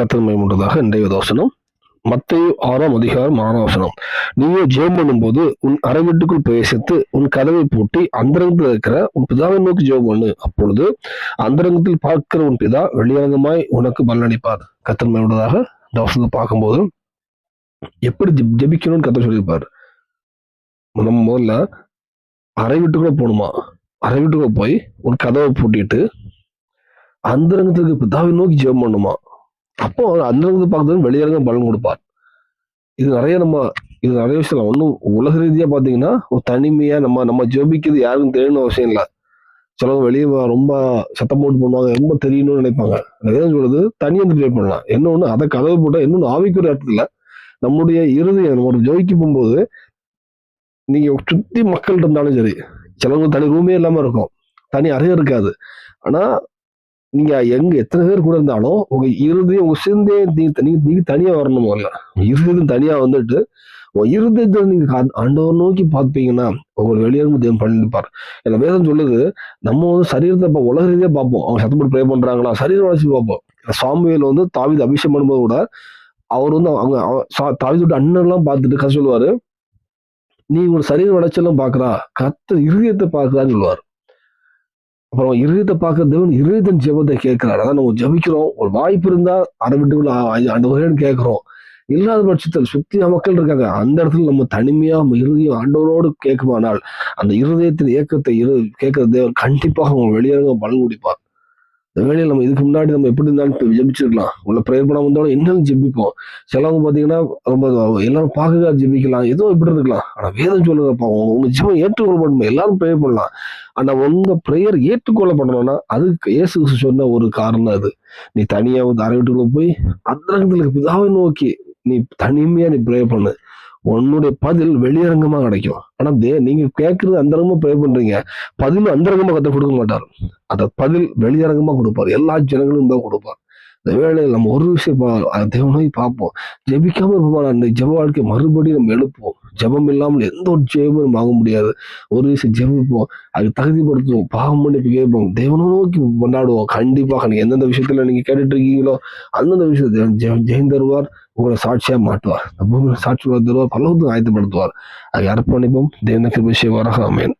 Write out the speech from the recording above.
கத்தன்மை உண்டதாக இன்றைய தோசனம் மத்திய ஆறாம் அதிகாரம் ஆறாம் வசனம். நீயோ ஜெபம் பண்ணும்போது உன் அறை வீட்டுக்குள் பிரவேசித்து உன் கதவை பூட்டி அந்தரங்கத்தில் இருக்கிற உன் பிதாவை நோக்கி ஜெபம் பண்ணு. அப்பொழுது அந்தரங்கத்தில் பார்க்கிற உன் பிதா வெளியரங்கமாய் உனக்கு பலனளிப்பார். கத்தன்மை உண்டதாக இந்த வசனத்தை பார்க்கும்போது எப்படி ஜெப- ஜெபிக்கணும்னு கத்த சொல்லியிருப்பார். நம்ம முதல்ல அறை வீட்டுக்குள்ள போகணுமா அறை வீட்டுக்குள்ள போய் உன் கதவை பூட்டிட்டு அந்தரங்கத்துக்கு பிதாவை நோக்கி ஜெபம் பண்ணுமா? அப்போ அந்தளவுக்கு அந்தரங்கத்தை பார்க்கறது வெளியரங்க பலன் கொடுப்பார். இது நிறைய நம்ம இது நிறைய விஷயம் ஒன்றும் உலக ரீதியா பார்த்தீங்கன்னா ஒரு தனிமையா நம்ம நம்ம ஜோபிக்கிறது யாருக்கும் தெரியணும் அவசியம் இல்லை. சிலவங்க வெளியே ரொம்ப சத்தம் போட்டு பண்ணுவாங்க ரொம்ப தெரியணும்னு நினைப்பாங்க. நிறைய சொல்றது தனியாக வந்து ப்ரே பண்ணலாம் இன்னொன்று அதை கதவு போட்டால் இன்னொன்று ஆவிக்குரிய இடத்துல நம்முடைய இறுதியை நம்ம ஒரு போகும்போது நீங்க சுற்றி மக்கள் இருந்தாலும் சரி சிலவங்க தனி ரூமே இல்லாம இருக்கும். தனி அறையும் இருக்காது. ஆனா நீங்க எங்க எத்தனை பேர் கூட இருந்தாலும் உங்க இருதயம் உங்க சிந்தே நீங்க நீங்க தனியா வரணும் முதல்ல. இருதயம் தனியா வந்துட்டு உங்க இருதயத்தை நீங்க கா- ஆண்டவர் நோக்கி பார்ப்பீங்கன்னா உங்களுக்கு வெளியேறும் தேவன் பண்ணிருப்பார் இல்ல வேதம் சொல்லுது நம்ம வந்து சரீரத்தை இப்ப உலக ரீதியா பார்ப்போம். அவங்க சத்தப்பட்டு ப்ரே பண்றாங்களா? சரீர வளர்ச்சி பார்ப்போம். சாமுவேல் வந்து தாவித அபிஷேகம் பண்ணும்போது கூட அவர் வந்து அவங்க தாவிதோட சா- பார்த்துட்டு கதை சொல்லுவாரு. நீ உங்க சரீர வளர்ச்சியெல்லாம் பாக்குறா கத்த இருதயத்தை பாக்குறான்னு சொல்லுவார். அப்புறம் இருதயத்தை பார்க்க தேவன் இருதயத்தின் ஜெபத்தை கேட்கிறார். அதான் நம்ம ஜெபிக்கிறோம். ஒரு வாய்ப்பு இருந்தா அரை விட்டு அந்த வகைன்னு கேட்கிறோம். இல்லாத பட்சத்தில் சுத்தி மக்கள் இருக்காங்க. அந்த இடத்துல நம்ம தனிமையா நம்ம ஆண்டவரோடு கேட்குமானால் அந்த இருதயத்தின் இயக்கத்தை இரு கேட்கிற கண்டிப்பாக அவங்க வெளியேறங்க பலன் குடிப்பார். இந்த வேலையில் நம்ம இதுக்கு முன்னாடி நம்ம எப்படி இருந்தாலும் ஜெபிச்சிருக்கலாம். உள்ள ப்ரேயர் பண்ண வந்தோட என்னன்னு ஜெபிப்போம். சிலவங்க பார்த்தீங்கன்னா ரொம்ப எல்லாரும் பார்க்க ஜெபிக்கலாம். ஏதோ இப்படி இருக்கலாம். ஆனால் வேதம் சொல்லுறப்ப உங்க ஜெபம் ஏற்றுக்கொள்ளப்படணும். எல்லாரும் ப்ரேயர் பண்ணலாம். ஆனால் உங்க ப்ரேயர் ஏற்றுக்கொள்ளப்படணும்னா அதுக்கு இயேசு கிறிஸ்து சொன்ன ஒரு காரணம் அது. நீ தனியாக வந்து அறை வீட்டுக்குள்ள போய் அந்த பிதாவை நோக்கி நீ தனிமையா நீ ப்ரே பண்ணு. உன்னுடைய பதில் வெளியரங்கமா கிடைக்கும். ஆனா தே நீங்க கேட்கறது அந்தரங்கமா ப்ரே பண்றீங்க. பதில் அந்தரங்கமா கத்த கொடுக்க மாட்டார். அந்த பதில் வெளியரங்கமா கொடுப்பார். எல்லா ஜனங்களும் தான் கொடுப்பார். இந்த வேலையில் நம்ம ஒரு விஷயம் தேவனோய் பார்ப்போம். ஜெபிக்காம இருப்போம்? அந்த ஜெப வாழ்க்கை மறுபடியும் நம்ம எழுப்புவோம். ஜெபம் இல்லாமல் எந்த ஒரு ஜெபமும் நம்ம முடியாது. ஒரு விஷயம் ஜெபிப்போம். அது தகுதிப்படுத்துவோம். பாவம் பண்ணி கேட்போம். தேவனை நோக்கி கொண்டாடுவோம். கண்டிப்பாக நீங்க எந்தெந்த விஷயத்துல நீங்க கேட்டுட்டு இருக்கீங்களோ அந்தந்த விஷயத்தை ஜெயம் ஜெயம் தருவார். உங்களை சாட்சியா மாட்டுவார் இந்த பூமியில சாட்சி தருவார் பலவத்தும் ஆயத்தப்படுத்துவார். அது அர்ப்பணிப்போம் தேவனுக்கு விஷயம் வரகாமேன்